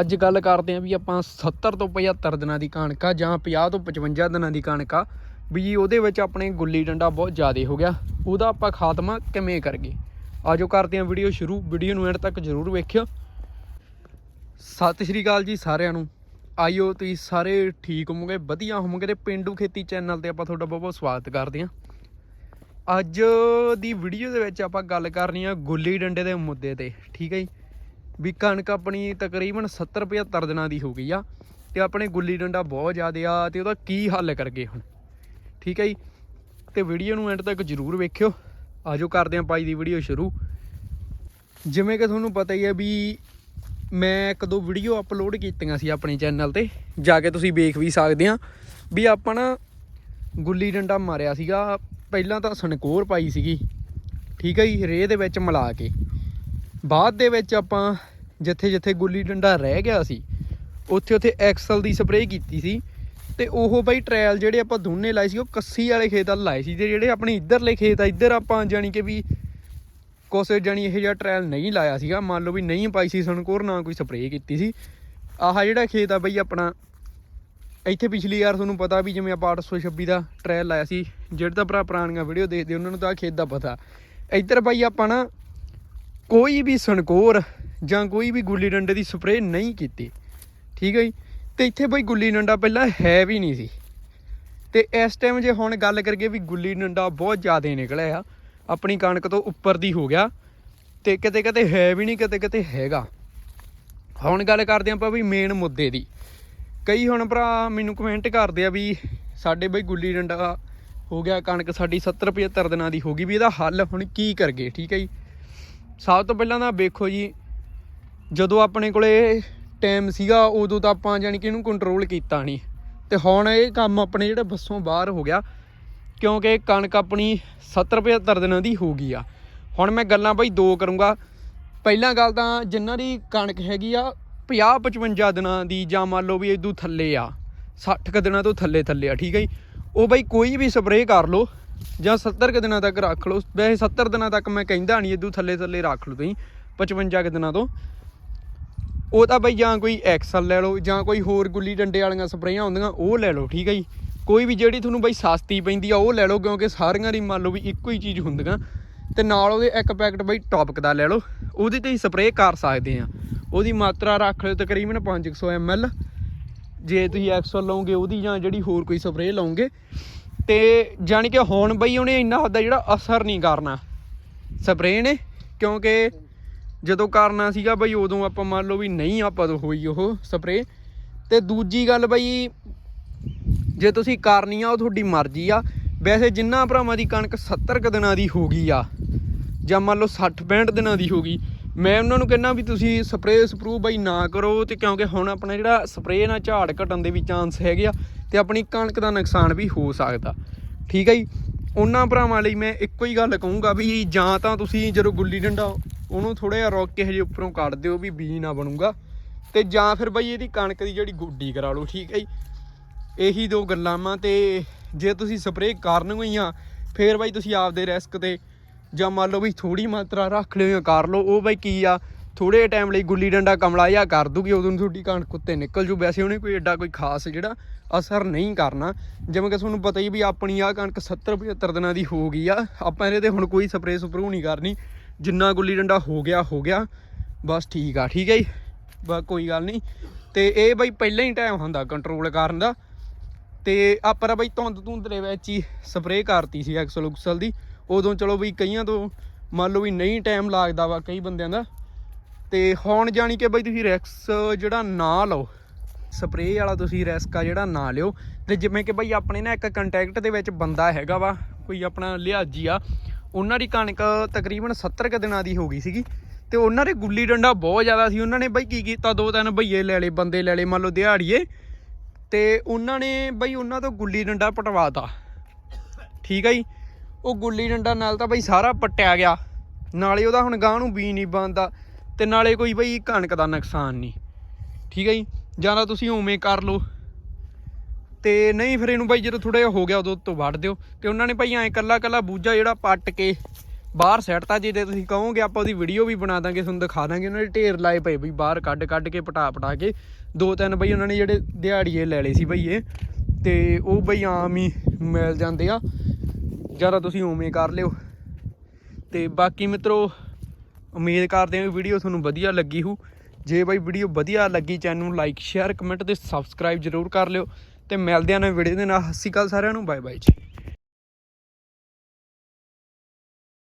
ਅੱਜ ਗੱਲ ਕਰਦੇ ਆਂ ਵੀ ਆਪਾਂ 70 ਤੋਂ 75 ਦਿਨਾਂ ਦੀ ਕਣਕ ਆ ਜਾਂ 50 ਤੋਂ 55 ਦਿਨਾਂ ਦੀ ਕਣਕ ਆ, ਵੀ ਉਹਦੇ ਵਿੱਚ ਆਪਣੇ ਗੁੱਲੀ ਡੰਡਾ ਬਹੁਤ ਜ਼ਿਆਦਾ ਹੋ ਗਿਆ। ਉਹਦਾ ਆਪਾਂ ਖਾਤਮਾ ਕਿਵੇਂ ਕਰਗੇ ਆਜੋ ਕਰਦੇ ਆਂ ਵੀਡੀਓ ਸ਼ੁਰੂ, ਵੀਡੀਓ ਨੂੰ ਐਂਡ ਤੱਕ ਜ਼ਰੂਰ ਵੇਖਿਓ। ਸਤਿ ਸ਼੍ਰੀ ਅਕਾਲ ਜੀ ਸਾਰਿਆਂ ਨੂੰ। ਆਇਓ ਤੁਸੀਂ ਸਾਰੇ ਠੀਕ ਹੋਵੋਗੇ, ਵਧੀਆ ਹੋਵੋਗੇ ਤੇ ਪਿੰਡੂ ਖੇਤੀ ਚੈਨਲ ਤੇ ਆਪਾਂ ਤੁਹਾਡਾ ਬਹੁਤ ਬਹੁਤ ਸਵਾਗਤ ਕਰਦੇ ਆਂ ਅੱਜ ਦੀ ਵੀਡੀਓ ਦੇ ਵਿੱਚ ਆਪਾਂ ਗੱਲ ਕਰਨੀ ਆ ਗੁੱਲੀ ਡੰਡੇ ਦੇ ਮੁੱਦੇ ਤੇ, ਠੀਕ ਹੈ ਜੀ? ਵੀ ਕਣਕ ਆਪਣੀ ਤਕਰੀਬਨ 70 75 ਦਿਨਾਂ ਦੀ ਹੋ ਗਈ ਆ ਤੇ ਆਪਣੇ ਗੁੱਲੀ ਡੰਡਾ ਬਹੁਤ ਜ਼ਿਆਦਾ ਆ ਤੇ ਉਹਦਾ ਕੀ ਹੱਲ ਕਰਗੇ ਹੁਣ? ਠੀਕ ਹੈ ਜੀ? ਤੇ ਵੀਡੀਓ ਨੂੰ ਐਂਡ ਤੱਕ ਜਰੂਰ ਵੇਖਿਓ। ਆਜੋ ਕਰਦੇ ਆਂ ਪਾਈ ਦੀ ਵੀਡੀਓ ਸ਼ੁਰੂ। ਜਿਵੇਂ ਕਿ ਤੁਹਾਨੂੰ ਪਤਾ ਹੀ ਹੈ ਵੀ ਮੈਂ ਇੱਕ ਦੋ ਵੀਡੀਓ ਅਪਲੋਡ ਕੀਤੀਆਂ ਸੀ ਆਪਣੇ ਚੈਨਲ ਤੇ। ਜਾ ਕੇ ਤੁਸੀਂ ਵੇਖ ਵੀ ਸਕਦੇ ਆ ਵੀ ਆਪਾਂ ਨਾ ਗੁੱਲੀ ਡੰਡਾ ਮਾਰਿਆ ਸੀਗਾ। ਪਹਿਲਾਂ ਤਾਂ ਸਨਕੋਰ ਪਾਈ ਸੀਗੀ। ਠੀਕ ਹੈ ਜੀ? ਰੇਹ ਦੇ ਵਿੱਚ ਮਿਲਾ ਕੇ। ਬਾਅਦ ਦੇ ਵਿੱਚ ਆਪਾਂ ਜਿੱਥੇ ਜਿੱਥੇ ਗੁੱਲੀ ਡੰਡਾ ਰਹਿ ਗਿਆ ਸੀ, ਉੱਥੇ ਉੱਥੇ ਐਕਸਲ ਦੀ ਸਪਰੇਅ ਕੀਤੀ ਸੀ ਤੇ ਉਹ ਬਾਈ ਟ੍ਰਾਇਲ ਜਿਹੜੇ ਆਪਾਂ ਦੋਨੇ ਲਾਏ ਸੀ, ਉਹ ਕੱਸੀ ਵਾਲੇ ਖੇਤ ਵੱਲ ਲਾਏ ਸੀ ਤੇ ਜਿਹੜੇ ਆਪਣੇ ਇੱਧਰਲੇ ਖੇਤ ਆ, ਇੱਧਰ ਆਪਾਂ ਜਾਣੀ ਕਿ ਵੀ ਕੁਛ ਜਾਣੀ ਇਹ ਜਿਹਾ ਟ੍ਰਾਇਲ ਨਹੀਂ ਲਾਇਆ ਸੀਗਾ, ਮੰਨ ਲਓ ਵੀ ਨਹੀਂ ਪਾਈ ਸੀ ਸਨਕੋਰ ਨਾ ਕੋਈ ਸਪਰੇਅ ਕੀਤੀ ਸੀ। ਆਹ ਜਿਹੜਾ ਖੇਤ ਆ ਬਾਈ ਆਪਣਾ, ਇੱਥੇ ਪਿਛਲੀ ਵਾਰ ਤੁਹਾਨੂੰ ਪਤਾ ਵੀ ਜਿਵੇਂ ਆਪਾਂ 826 ਦਾ ਟ੍ਰਾਇਲ ਲਾਇਆ ਸੀ, ਜਿਹੜੇ ਤਾਂ ਭਰਾ ਪੁਰਾਣੀਆਂ ਵੀਡੀਓ ਦੇਖਦੇ, ਉਹਨਾਂ ਨੂੰ ਤਾਂ ਆਹ ਖੇਤ ਦਾ ਪਤਾ। ਇੱਧਰ ਬਾਈ ਆਪਾਂ ਨਾ ਕੋਈ ਵੀ ਸਨਕੋਰ ਜਾਂ ਕੋਈ ਵੀ ਗੁੱਲੀ ਡੰਡੇ ਦੀ ਸਪਰੇਅ ਨਹੀਂ ਕੀਤੀ। ਠੀਕ ਹੈ ਜੀ? ਤੇ ਇੱਥੇ ਬਈ ਗੁੱਲੀ ਡੰਡਾ ਪਹਿਲਾਂ ਹੈ ਵੀ ਨਹੀਂ ਸੀ। ਤੇ ਇਸ ਟਾਈਮ ਜੇ ਹੁਣ ਗੱਲ ਕਰੀਏ ਵੀ ਗੁੱਲੀ ਡੰਡਾ ਬਹੁਤ ਜ਼ਿਆਦਾ ਨਿਕਲਿਆ ਆ, ਆਪਣੀ ਕਣਕ ਤੋਂ ਉੱਪਰ ਦੀ ਹੋ ਗਿਆ, ਤੇ ਕਿਤੇ ਕਿਤੇ ਹੈ ਵੀ ਨਹੀਂ, ਕਿਤੇ ਕਿਤੇ ਹੈਗਾ। ਹੁਣ ਗੱਲ ਕਰਦੇ ਆਪਾਂ ਵੀ ਮੇਨ ਮੁੱਦੇ ਦੀ। ਕਈ ਹੁਣ ਭਰਾ ਮੈਨੂੰ ਕਮੈਂਟ ਕਰਦੇ ਆ ਵੀ ਸਾਡੇ ਬਈ ਗੁੱਲੀ ਡੰਡਾ ਹੋ ਗਿਆ, ਕਣਕ ਸਾਡੀ 70 75 ਦਿਨਾਂ ਦੀ ਹੋ ਗਈ, ਵੀ ਇਹਦਾ ਹੱਲ ਹੁਣ ਕੀ ਕਰਗੇ ਠੀਕ ਹੈ ਜੀ? ਸਭ ਤੋਂ ਪਹਿਲਾਂ ਤਾਂ ਵੇਖੋ ਜੀ, ਜਦੋਂ ਆਪਣੇ ਕੋਲੇ ਟਾਈਮ ਸੀਗਾ, ਉਦੋਂ ਤਾਂ ਆਪਾਂ ਜਾਨੀ ਕਿ ਇਹਨੂੰ ਕੰਟਰੋਲ ਕੀਤਾ ਨਹੀਂ। ਤੇ ਹੁਣ ਇਹ ਕੰਮ ਆਪਣੇ ਜਿਹੜਾ ਬੱਸੋਂ ਬਾਹਰ ਹੋ ਗਿਆ, ਕਿਉਂਕਿ ਕਣਕ ਆਪਣੀ 70 75 ਦਿਨਾਂ ਦੀ ਹੋ ਗਈ ਆ। ਹੁਣ ਮੈਂ ਗੱਲਾਂ ਬਈ ਦੋ ਕਰੂੰਗਾ। ਪਹਿਲਾਂ ਗੱਲ ਤਾਂ ਜਿਨ੍ਹਾਂ ਦੀ ਕਣਕ ਹੈਗੀ ਆ 50 55 ਦਿਨਾਂ ਦੀ ਜਾਂ ਮੰਨ ਲਓ ਵੀ ਇਦੋਂ ਥੱਲੇ ਆ 60 ਕ ਦਿਨਾਂ ਤੋਂ ਥੱਲੇ ਥੱਲੇ ਆ, ਠੀਕ ਹੈ ਜੀ? ਉਹ ਬਈ ਕੋਈ ਵੀ ਸਪਰੇਅ ਕਰ ਲਓ। ਜਾਂ 70 ਕ ਦਿਨਾਂ ਤੱਕ ਰੱਖ ਲਓ। ਵੈਸੇ 70 ਦਿਨਾਂ ਤੱਕ ਮੈਂ ਕਹਿੰਦਾ ਨਹੀਂ ਇਦੋਂ ਥੱਲੇ ਥੱਲੇ ਰੱਖ ਲਓ ਤੁਸੀਂ 55 ਕ ਦਿਨਾਂ ਤੋਂ। ਉਹ ਤਾਂ ਬਈ ਜਾਂ ਕੋਈ ਐਕਸਲ ਲੈ ਲਓ, ਜਾਂ ਕੋਈ ਹੋਰ ਗੁੱਲੀ ਡੰਡੇ ਵਾਲੀਆਂ ਸਪਰੇਆਂ ਹੁੰਦੀਆਂ, ਉਹ ਲੈ ਲਓ, ਠੀਕ ਹੈ ਜੀ। ਕੋਈ ਵੀ ਜਿਹੜੀ ਤੁਹਾਨੂੰ ਬਈ ਸਸਤੀ ਪੈਂਦੀ ਆ, ਉਹ ਲੈ ਲਓ, ਕਿਉਂਕਿ ਸਾਰੀਆਂ ਦੀ ਮੰਨ ਲਓ ਵੀ ਇੱਕੋ ਹੀ ਚੀਜ਼ ਹੁੰਦੀਆਂ। ਤੇ ਨਾਲ ਉਹਦੇ ਇੱਕ ਪੈਕਟ ਬਈ ਟੌਪਕ ਦਾ ਲੈ ਲਓ, ਉਹਦੇ ਤੇ ਹੀ ਸਪਰੇਅ ਕਰ ਸਕਦੇ ਆ। ਉਹਦੀ ਮਾਤਰਾ ਰੱਖ ਲਿਓ ਤਕਰੀਬਨ 500 ml ਜੇ ਤੁਸੀਂ ਐਕਸਲ ਲਓਗੇ, ਉਹਦੀ ਜਾਂ ਜਿਹੜੀ ਹੋਰ ਕੋਈ ਸਪਰੇਅ ਲਓਗੇ ਤੇ ਜਾਣੀ ਕਿ ਹੁਣ ਬਈ ਉਹਨੇ ਇੰਨਾ ਹੁੰਦਾ ਜਿਹੜਾ ਅਸਰ ਨਹੀਂ ਕਰਨਾ। ਸਪਰੇਅ ਨੇ, ਕਿਉਂਕਿ ਜਦੋਂ ਕਰਨਾ ਸੀਗਾ ਬਈ ਉਦੋਂ ਆਪਾਂ ਮੰਨ ਲਓ ਵੀ ਨਹੀਂ ਆਪਾਂ ਤੋਂ ਹੋਈ ਉਹ ਸਪਰੇਅ ਤੇ ਦੂਜੀ ਗੱਲ ਬਈ, ਜੇ ਤੁਸੀਂ ਕਰਨੀ ਆ ਉਹ ਤੁਹਾਡੀ ਮਰਜ਼ੀ ਆ। ਵੈਸੇ ਜਿੰਨਾ ਭਰਾਵਾਂ ਦੀ ਕਣਕ 70 ਕ ਦਿਨਾਂ ਦੀ ਹੋ ਗਈ ਆ, ਜਾਂ ਮੰਨ ਲਓ 60 65 ਦਿਨਾਂ ਦੀ ਹੋ ਗਈ ਮੈਂ ਉਹਨਾਂ ਨੂੰ ਕਹਿੰਦਾ ਵੀ ਤੁਸੀਂ ਸਪਰੇਅ ਸਪਰੂ ਬਈ ਨਾ ਕਰੋ ਤੇ ਕਿਉਂਕਿ ਹੁਣ ਆਪਣਾ ਜਿਹੜਾ ਸਪਰੇਅ ਨਾਲ ਝਾੜ ਘਟਣ ਦੇ ਵੀ ਚਾਂਸ ਹੈਗੇ ਆ ਤੇ ਆਪਣੀ ਕਣਕ ਦਾ ਨੁਕਸਾਨ ਵੀ ਹੋ ਸਕਦਾ। ਠੀਕ ਹੈ ਜੀ? ਉਹਨਾਂ ਭਰਾਵਾਂ ਲਈ ਮੈਂ ਇੱਕੋ ਹੀ ਗੱਲ ਕਹੂੰਗਾ ਵੀ ਜਾਂ ਤਾਂ ਤੁਸੀਂ ਜਦੋਂ ਗੁੱਲੀ ਡੰਡਾ ਉਹਨੂੰ ਥੋੜਾ ਜਿਹਾ ਰੋਕ ਕੇ ਹਜੇ ਉੱਪਰੋਂ ਕੱਢ ਦਿਓ ਵੀ ਬੀ ਨਾ ਬਣੂਗਾ ਤੇ ਜਾਂ ਫਿਰ ਬਈ ਇਹਦੀ ਕਣਕ ਦੀ ਜਿਹੜੀ ਗੁੱਡੀ ਕਰਾ ਲਓ, ਠੀਕ ਹੈ ਜੀ? ਇਹੀ ਦੋ ਗੱਲਾਂ ਵਾਂ ਤੇ ਜੇ ਤੁਸੀਂ ਸਪਰੇਅ ਕਰਨਗੇ ਹੋਈਆਂ ਫੇਰ ਬਾਈ ਤੁਸੀਂ ਆਪਦੇ ਰਿਸਕ ਤੇ ਜਾਂ ਮੰਨ ਲਓ ਵੀ ਥੋੜੀ ਮਾਤਰਾ ਰੱਖ ਲਿਓ ਜਾਂ ਕਰ ਲਓ, ਉਹ ਬਈ ਕੀ ਆ? ਥੋੜੇ ਟਾਈਮ ਲਈ ਗੁੱਲੀ ਡੰਡਾ ਕਮਲਾ ਜਿਹਾ ਕਰ ਦੂਗੀ ਉਦੋਂ ਤੁਹਾਡੀ ਕਣਕ ਉੱਤੇ ਨਿਕਲ ਜੂ। ਵੈਸੇ ਉਹਨੇ ਕੋਈ ਐਡਾ ਕੋਈ ਖਾਸ ਜਿਹੜਾ ਅਸਰ ਨਹੀਂ ਕਰਨਾ। ਜਿਵੇਂ ਕਿ ਤੁਹਾਨੂੰ ਪਤਾ ਹੀ ਵੀ ਆਪਣੀ ਆ ਕਣਕ 70 75 ਦਿਨਾਂ ਦੀ ਹੋ ਗਈ ਆ। ਆਪਾਂ ਇਹਦੇ ਤੇ ਹੁਣ ਕੋਈ ਸਪਰੇਅ ਸਪਰੂ ਨਹੀਂ ਕਰਨੀ। ਜਿੰਨਾ ਗੁੱਲੀ ਡੰਡਾ ਹੋ ਗਿਆ ਹੋ ਗਿਆ। ਬਸ ਠੀਕ ਆ, ਠੀਕ ਹੈ ਜੀ? ਬਸ ਕੋਈ ਗੱਲ ਨਹੀਂ। ਤੇ ਇਹ ਬਈ ਪਹਿਲਾਂ ਹੀ ਟਾਈਮ ਹੁੰਦਾ ਕੰਟਰੋਲ ਕਰਨ ਦਾ। ਤੇ ਆਪਾਂ ਬਈ ਧੁੰਦ ਧੁੰਦ ਦੇ ਵਿੱਚ ਹੀ ਸਪਰੇਅ ਕਰਤੀ ਸੀ ਐਕਸਲ ਉਕਸਲ ਦੀ। ਉਦੋਂ ਚਲੋ ਬਈ ਕਈਆਂ ਤੋਂ ਮੰਨ ਲਓ ਵੀ ਨਹੀਂ ਟਾਈਮ ਲੱਗਦਾ ਵਾ ਕਈ ਬੰਦਿਆਂ ਦਾ। ਤੇ ਹੁਣ ਜਾਣੀ ਕਿ ਬਈ ਤੁਸੀਂ ਰੈਕਸ ਜਿਹੜਾ ਨਾ ਲਓ ਸਪਰੇਅ ਵਾਲਾ ਤੁਸੀਂ ਰੈਸਕ ਆ ਜਿਹੜਾ ਨਾ ਲਿਓ। ਤੇ ਜਿਵੇਂ ਕਿ ਬਈ ਆਪਣੇ ਨਾ ਇੱਕ ਕੰਟੈਕਟ ਦੇ ਵਿੱਚ ਬੰਦਾ ਹੈਗਾ ਵਾ, ਕੋਈ ਆਪਣਾ ਲਿਹਾਜੀ ਆ, ਉਹਨਾਂ ਦੀ ਕਣਕ ਤਕਰੀਬਨ 70 ਕ ਦਿਨਾਂ ਦੀ ਹੋ ਗਈ ਸੀਗੀ। ਤੇ ਉਹਨਾਂ ਦੇ ਗੁੱਲੀ ਡੰਡਾ ਬਹੁਤ ਜ਼ਿਆਦਾ ਸੀ। ਉਹਨਾਂ ਨੇ ਬਈ ਕੀ ਕੀਤਾ? ਦੋ ਤਿੰਨ ਭਈਏ ਲੈ ਲਏ, ਬੰਦੇ ਲੈ ਲਏ, ਮੰਨ ਲਓ ਦਿਹਾੜੀਏ। ਤੇ ਉਹਨਾਂ ਨੇ ਬਈ ਉਹਨਾਂ ਤੋਂ ਗੁੱਲੀ ਡੰਡਾ ਪਟਵਾਤਾ। ਠੀਕ ਆ ਜੀ? ਉਹ ਗੁੱਲੀ ਡੰਡਾ ਨਾਲ ਤਾਂ ਬਈ ਸਾਰਾ ਪੱਟਿਆ ਗਿਆ। ਨਾਲੇ ਉਹਦਾ ਹੁਣ ਗਾਂ ਨੂੰ ਬੀ ਨਹੀਂ ਬਣਦਾ ਤੇ ਨਾਲੇ ਕੋਈ ਬਈ ਕਣਕ ਦਾ ਨੁਕਸਾਨ ਨਹੀਂ। ਠੀਕ ਹੈ ਜੀ? ਜਾਂ ਤਾਂ ਤੁਸੀਂ ਉਵੇਂ ਕਰ ਲਓ। ਤੇ ਨਹੀਂ ਫਿਰ ਇਹਨੂੰ ਬਾਈ ਜਦੋਂ ਥੋੜਾ ਜਿਹਾ ਹੋ ਗਿਆ ਉਦੋਂ ਤੋਂ ਵੱਢ ਦਿਓ। ਤੇ ਉਹਨਾਂ ਨੇ ਭਾਈ ਐਂ ਕੱਲਾ ਕੱਲਾ ਬੂਝਾ ਜਿਹੜਾ ਪੱਟ ਕੇ ਬਾਹਰ ਸੈੱਟ ਜੇ ਤੇ ਤੁਸੀਂ ਕਹੋਗੇ ਆਪਾਂ ਉਹਦੀ ਵੀਡੀਓ ਵੀ ਬਣਾ ਦਾਂਗੇ, ਤੁਹਾਨੂੰ ਦਿਖਾ ਦਾਂਗੇ। ਉਹਨਾਂ ਦੇ ਢੇਰ ਲਾਏ ਪਏ ਬਈ ਬਾਹਰ ਕੱਢ ਕੱਢ ਕੇ ਪਟਾ ਪਟਾ ਕੇ। ਦੋ ਤਿੰਨ ਬਈ ਉਹਨਾਂ ਨੇ ਜਿਹੜੇ ਦਿਹਾੜੀਏ ਲੈ ਲਏ ਸੀ ਬਈ ਇਹ। ਤੇ ਉਹ ਬਈ ਆਮ ਹੀ ਮਿਲ ਜਾਂਦੇ ਆ। ਜ਼ਿਆਦਾ ਤੁਸੀਂ ਉਵੇਂ ਕਰ ਲਿਓ। ਤੇ ਬਾਕੀ ਮਿੱਤਰੋ, ਉਮੀਦ ਕਰਦੇ ਹਾਂ ਵੀਡੀਓ ਤੁਹਾਨੂੰ ਵਧੀਆ ਲੱਗੀ ਹੋਊ। ਜੇ ਬਾਈ ਵੀਡੀਓ ਵਧੀਆ ਲੱਗੀ ਚੈਨਲ ਨੂੰ ਲਾਈਕ ਸ਼ੇਅਰ ਕਮੈਂਟ ਤੇ ਸਬਸਕ੍ਰਾਈਬ ਜਰੂਰ ਕਰ ਲਿਓ। ਤੇ ਮਿਲਦੇ ਹਾਂ ਨਵੇਂ ਵੀਡੀਓ ਦੇ ਨਾਲ। ਸਤਿ ਸ਼੍ਰੀ ਅਕਾਲ ਸਾਰਿਆਂ ਨੂੰ। ਬਾਏ ਬਾਏ ਜੀ।